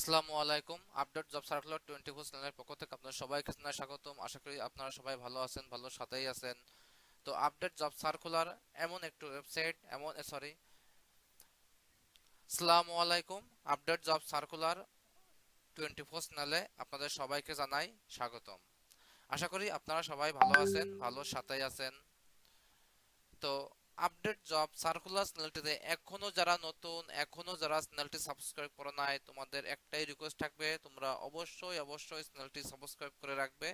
আসসালামু আলাইকুম, update job circular twenty four চ্যানেলের পক্ষ থেকে আপনার সবাইকে জানাই স্বাগতম। আশা করি আপনারা সবাই ভালো আছেন, ভালো সাথেই আছেন। তো আপডেট জব সার্কুলার এমন একটি ওয়েবসাইট এমন সরি আসসালামু আলাইকুম, update job circular twenty four চ্যানেলে আপনাদের সবাইকে জানাই স্বাগতম। আশা করি আপনারা সবাই ভালো আছেন, ভালো সাথেই আছেন। তো আপডেট জব সার্কুলার চ্যানেলটিতে এখনও যারা নতুন, এখনও যারা চ্যানেলটি সাবস্ক্রাইব করে নাই, তোমাদের একটাই রিকোয়েস্ট থাকবে, তোমরা অবশ্যই অবশ্যই চ্যানেলটি সাবস্ক্রাইব করে রাখবে।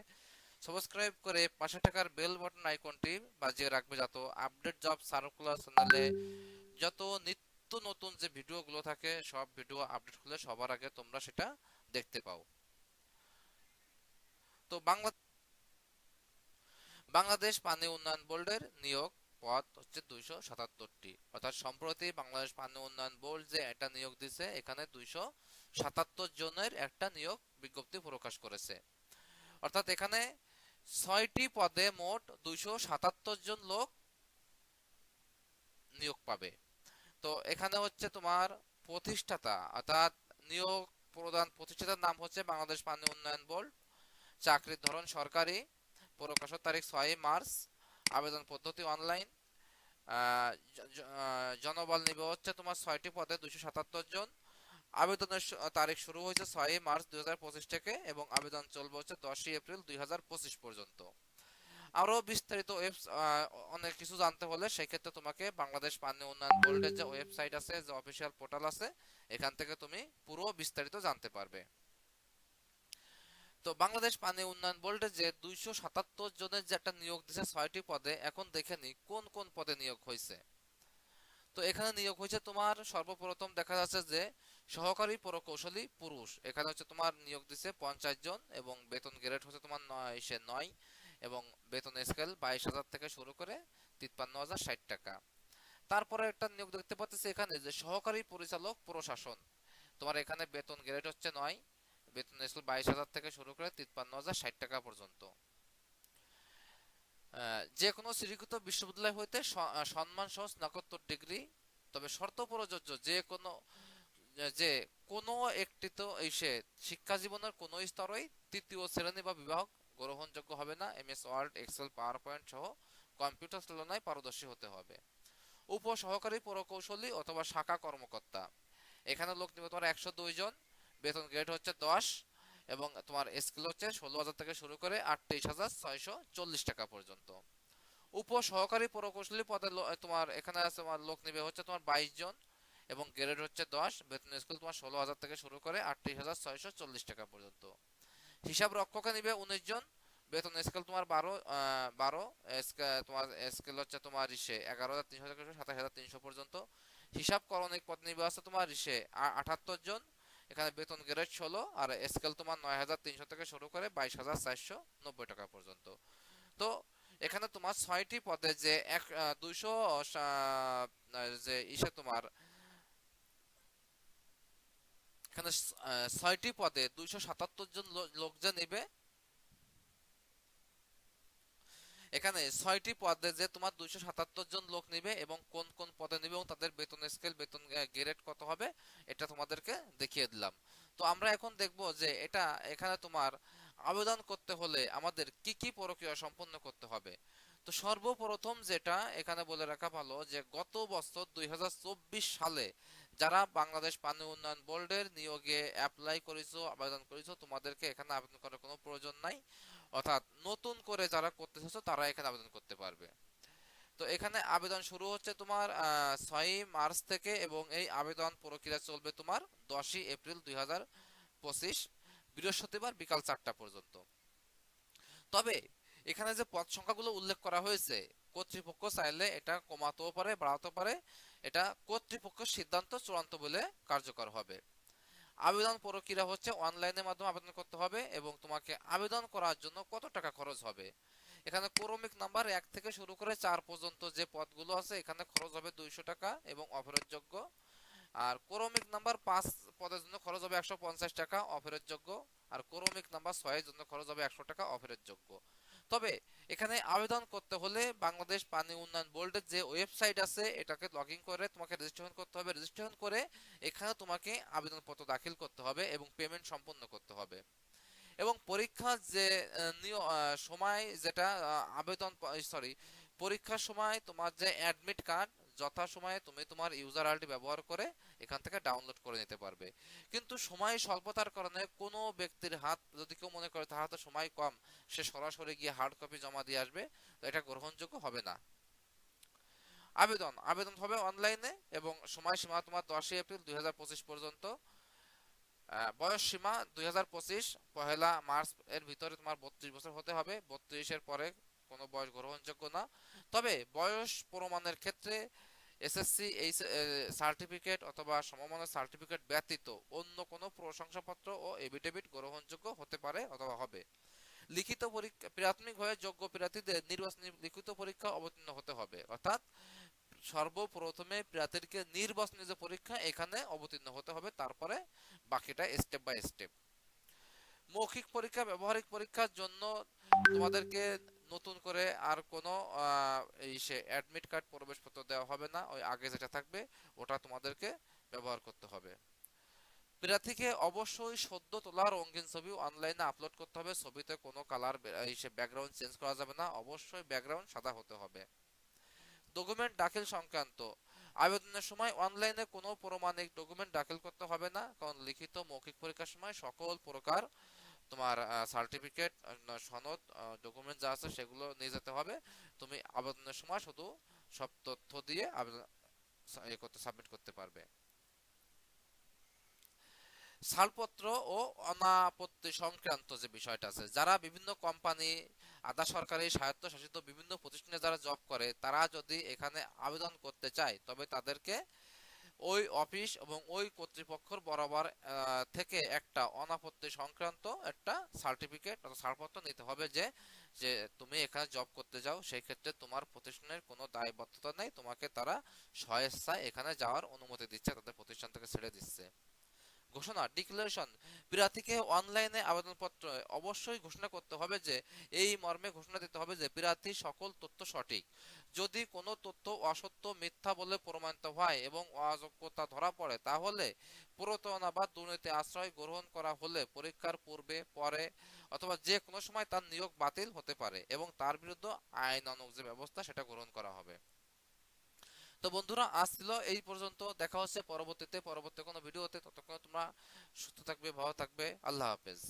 সাবস্ক্রাইব করে পাশে থাকার বেল বাটন আইকনটি বাজিয়ে রাখবে যাতে আপডেট জব সার্কুলার চ্যানেলে যত নিত্য নতুন যে ভিডিওগুলো থাকে, সব ভিডিও আপডেট হলে সবার আগে তোমরা সেটা দেখতে পাও। তো বাংলা বাংলাদেশ পানি উন্নয়ন বোর্ডের নিয়োগ পদ হচ্ছে দুইশো সাতাত্তরটি। অর্থাৎ সম্প্রতি বাংলাদেশ পানি উন্নয়ন বোর্ড যে একটা নিয়োগ দিছে, এখানে দুইশো সাতাত্তর জনের একটা নিয়োগ বিজ্ঞপ্তি প্রকাশ করেছে। অর্থাৎ এখানে ছয়টি পদে মোট দুইশো সাতাত্তর জন লোক নিয়োগ পাবে। তো এখানে হচ্ছে তোমার প্রতিষ্ঠাতা, অর্থাৎ নিয়োগ প্রদান প্রতিষ্ঠাতার নাম হচ্ছে বাংলাদেশ পানি উন্নয়ন বোর্ড। চাকরির ধরন সরকারি। প্রকাশের তারিখ ছয় মার্চ। আবেদন পদ্ধতি অনলাইন। জনবল নিবে হচ্ছে তোমার ছয়টি পদে দুশো সাতাত্তর জন। আবেদনের তারিখ শুরু হয়েছে ছয় মার্চ দুই থেকে এবং আবেদন চলবে হচ্ছে দশই এপ্রিল দুই হাজার পঁচিশ পর্যন্ত। আরও বিস্তারিত অনেক কিছু জানতে হলে সেক্ষেত্রে তোমাকে বাংলাদেশ পানি উন্নয়ন বোর্ডের যে ওয়েবসাইট আছে, যে অফিসিয়াল পোর্টাল আছে, এখান থেকে তুমি পুরো বিস্তারিত জানতে পারবে। তো বাংলাদেশ পানি উন্নয়ন বোর্ডে যে দুইশো সাতাত্তর জনের যে একটা নিয়োগ দিছে ছয়টি পদে, এখন দেখে নি কোন কোন পদে নিয়োগ হয়েছে তো এখানে নিয়োগ হয়েছে তোমার সর্বপ্রথম দেখা যাচ্ছে যে সহকারী প্রকৌশলী পুরুষ। এখানে হচ্ছে তোমার নিয়োগ দিছে পঞ্চাশ জন এবং বেতন গ্রেড হচ্ছে তোমার নয় সে নয় এবং বেতন স্কেল বাইশ হাজার থেকে শুরু করে তিপ্পান্ন হাজার ষাট টাকা। তারপরে একটা নিয়োগ দেখতে পাচ্ছি এখানে যে সহকারী পরিচালক প্রশাসন। তোমার এখানে বেতন গ্রেড হচ্ছে নয় বেতন স্কেল বাইশ হাজার থেকে শুরু করে তিপ্পান্ন হাজার ষাট টাকা পর্যন্ত। যে কোনো শ্রীকৃত বিশ্ববিদ্যালয় হইতে সম্মান সহ স্নাতকোত্তর ডিগ্রি, তবে শর্ত প্রযোজ্য যে কোনো যে কোনো একটি তো এসে শিক্ষা জীবনের কোনো স্তরেই তৃতীয় শ্রেণি বা বিভাগ গ্রহণযোগ্য হবে না। M S Word, Excel PowerPoint সহ কম্পিউটার চালনায় পারদর্শী হতে হবে। উপ সহকারী প্রকৌশলী অথবা শাখা কর্মকর্তা। এখানে লোক নিবে তোমার একশো দুই জন। বেতন গ্রেড হচ্ছে দশ এবং তোমার স্কিল হচ্ছে ষোলো হাজার থেকে শুরু করে আটত্রিশ হাজার ছয়শো চল্লিশ টাকা পর্যন্ত। উপ সহকারী প্রকৌশলী পদে তোমার এখানে আছে তোমার লোক নিবে হচ্ছে তোমার বাইশ জন এবং গ্রেড হচ্ছে দশ, বেতন স্কুল তোমার ষোলো হাজার থেকে শুরু করে আটত্রিশ হাজার ছয়শো চল্লিশ টাকা পর্যন্ত। হিসাব রক্ষকে নিবে উনিশ জন, বেতন স্কেল তোমার বারো বারো তোমার স্কেল হচ্ছে তোমার ইসে এগারো হাজার তিনশো থেকে সাতাশ হাজার তিনশো পর্যন্ত। হিসাব করণিক পদ নিবে আছে তোমার ইসে আটাত্তর জন এখানে বেতন গ্রেড ষোলো আর স্কেল তোমার নয় হাজার তিনশো থেকে শুরু করে বাইশ হাজার চারশো নব্বই টাকা পর্যন্ত। তো এখানে তোমার ছয়টি পদে যে এক দুইশো যে ইসে তোমার, এখানে ছয়টি পদে দুইশো সাতাত্তর জন লোক যে নেবে এখানে ছয়টি পদে যে তোমার দুইশো সাতাত্তর জন লোক নিবে এবং কোন কোন পদে নিবে এবং তাদের বেতন স্কেল বেতন গ্রেড কত হবে, এটা তোমাদেরকে দেখিয়ে দিলাম। তো আমরা এখন দেখব যে এটা, এখানে তোমার আবেদন করতে হলে আমাদের কি কি প্রক্রিয়া সম্পন্ন করতে হবে। তো সর্বপ্রথম যেটা এখানে বলে রাখা ভালো যে গত বছর দুই হাজার চব্বিশ সালে যারা বাংলাদেশ পানি উন্নয়ন বোর্ডের নিয়োগে অ্যাপ্লাই করেছ, আবেদন করেছ, তোমাদেরকে এখানে আবেদন করার কোনো প্রয়োজন নাই। অর্থাৎ নতুন করে যারা করতে চাচ্ছ, তারা এখানে আবেদন করতে পারবে। তো এখানে আবেদন শুরু হচ্ছে তোমার ছয়ই মার্চ থেকে এবং এই আবেদন প্রক্রিয়া চলবে তোমার দশই এপ্রিল দুই বৃহস্পতিবার বিকাল চারটা পর্যন্ত। তবে এখানে যে পদ সংখ্যাগুলো উল্লেখ করা হয়েছে, কর্তৃপক্ষ চাইলে এটা কমাতেও পারে বাড়াতে পারে, এটা কর্তৃপক্ষের সিদ্ধান্ত চূড়ান্ত বলে কার্যকর হবে। আবেদন প্রক্রিয়া হচ্ছে অনলাইনের মাধ্যমে আবেদন করতে হবে এবং তোমাকে আবেদন করার জন্য কত টাকা খরচ হবে। এখানে ক্রমিক নাম্বার এক থেকে শুরু করে চার পর্যন্ত যে পদগুলো আছে, এখানে খরচ হবে দুইশো টাকা এবং অফেরতযোগ্য। আর ক্রমিক নাম্বার পাঁচ পদের জন্য খরচ হবে একশো পঞ্চাশ টাকা অফেরতযোগ্য। আর ক্রমিক নাম্বার ছয়ের জন্য খরচ হবে একশো টাকা অফেরতযোগ্য। তবে এখানে আবেদন করতে হলে বাংলাদেশ পানি উন্নয়ন বোর্ডের যে ওয়েবসাইট আছে, এটাকে লগ করে তোমাকে রেজিস্ট্রেশন করতে হবে। রেজিস্ট্রেশন করে এখানে তোমাকে আবেদনপত্র দাখিল করতে হবে এবং পেমেন্ট সম্পন্ন করতে হবে। এবং পরীক্ষার যে সময় যেটা আবেদন সরি পরীক্ষার সময় তোমার যে অ্যাডমিট কার্ড যথা সময়ে তুমি তোমার ইউজার আইডি ব্যবহার করে এখান থেকে ডাউনলোড করে নিতে পারবে। কিন্তু সময় স্বল্পতার কারণে কোনো ব্যক্তির হাত, যদি কেউ মনে করে তার হাতে সময় কম, সে সরাসরি গিয়ে হার্ড কপি জমা দিয়ে আসবে, তো এটা গ্রহণযোগ্য হবে না। আবেদন আবেদন হবে অনলাইনে এবং সময়সীমা তোমার দশই এপ্রিল দুই হাজার পঁচিশ পর্যন্ত। বয়স সীমা দুই হাজার পঁচিশ, পহেলা মার্চ এর ভিতরে তোমার বত্রিশ বছর হতে হবে। বত্রিশের পরে কোনো বয়স গ্রহণযোগ্য না। তবে বয়স প্রমাণের ক্ষেত্রে এসএসসি এই সার্টিফিকেট অথবা সমমানের সার্টিফিকেট ব্যতীত অন্য কোনো প্রশংসাপত্র ও এভিডেভিট গ্রহণযোগ্য হতে পারে অথবা হবে। লিখিত পরীক্ষা প্রাথমিকভাবে যোগ্য প্রার্থীদের নির্বাচনী, লিখিত পরীক্ষা অবতীর্ণ হতে হবে। অর্থাৎ সর্বপ্রথমে প্রার্থীকে নির্বাচনী যে পরীক্ষা, এখানে অবতীর্ণ হতে হবে, তারপরে বাকিটা স্টেপ বাই স্টেপ মৌখিক পরীক্ষা, ব্যবহারিক পরীক্ষার জন্য তোমাদেরকে নতুন করে আর কোনো এই সে অ্যাডমিট কার্ড প্রবেশপত্র দেওয়া হবে না। ওই আগে যেটা থাকবে, ওটা তোমাদেরকে ব্যবহার করতে হবে। প্রার্থীকে অবশ্যই সদ্য তোলা রঙিন ছবি অনলাইনে আপলোড করতে হবে। ছবিতে কোনো কালার সে ব্যাকগ্রাউন্ড চেঞ্জ করা যাবে না। অবশ্যই ব্যাকগ্রাউন্ড সাদা হতে হবে। ডকুমেন্ট দাখিল সংক্রান্ত। আবেদনের সময় অনলাইনে কোনো প্রমাণিক ডকুমেন্ট দাখিল করতে হবে না। কারণ লিখিত মৌখিক পরীক্ষার সময় সকল প্রকার তোমার সার্টিফিকেট সনদ ডকুমেন্ট যা আছে সেগুলো নিয়ে যেতে হবে। তুমি আবেদনের সময় শুধু সব তথ্য দিয়ে আবেদন ইয়ে করতে সাবমিট করতে পারবে। ছাড়পত্র ও অনাপত্তি সংক্রান্ত যে বিষয়টা আছে, যারা বিভিন্ন কোম্পানি আধা সরকারি, স্বায়ত্তশাসিত বিভিন্ন প্রতিষ্ঠানে যারা জব করে, তারা যদি এখানে আবেদন করতে চায়, তবে তাদেরকে ওই অফিস এবং ওই কর্তৃপক্ষের বরাবর থেকে একটা অনাপত্তি সংক্রান্ত একটা সার্টিফিকেট ছাড়পত্র নিতে হবে যে যে তুমি এখানে জব করতে যাও, সেই ক্ষেত্রে তোমার প্রতিষ্ঠানের কোনো দায়বদ্ধতা নেই, তোমাকে তারা স্বেচ্ছায় এখানে যাওয়ার অনুমতি দিচ্ছে, তাদের প্রতিষ্ঠান থেকে ছেড়ে দিচ্ছে। ঘোষণা ডিক্লারেশন প্রার্থীকে অনলাইনে আবেদনপত্র, অবশ্যই ঘোষণা করতে হবে যে, এই মর্মে ঘোষণা দিতে হবে যে প্রার্থী সকল তথ্য সঠিক। যদি কোনো তথ্য অসত্য, মিথ্যা বলে প্রমাণিত হয় এবং অযোগ্যতা ধরা পড়ে, তাহলে প্রতারণা বা দুর্নীতি আশ্রয় গ্রহণ করা হলে পরীক্ষার পূর্বে, পরে অথবা যে কোনো সময় তার নিয়োগ বাতিল হতে পারে এবং তার বিরুদ্ধে আইনানুগ যে ব্যবস্থা, সেটা গ্রহণ করা হবে। তো বন্ধুরা আসছিল এই পর্যন্ত। দেখা হচ্ছে পরবর্তীতে, পরবর্তী কোনো ভিডিওতে। ততক্ষণ তোমরা সুস্থ থাকবে, ভালো থাকবে। আল্লাহ হাফেজ।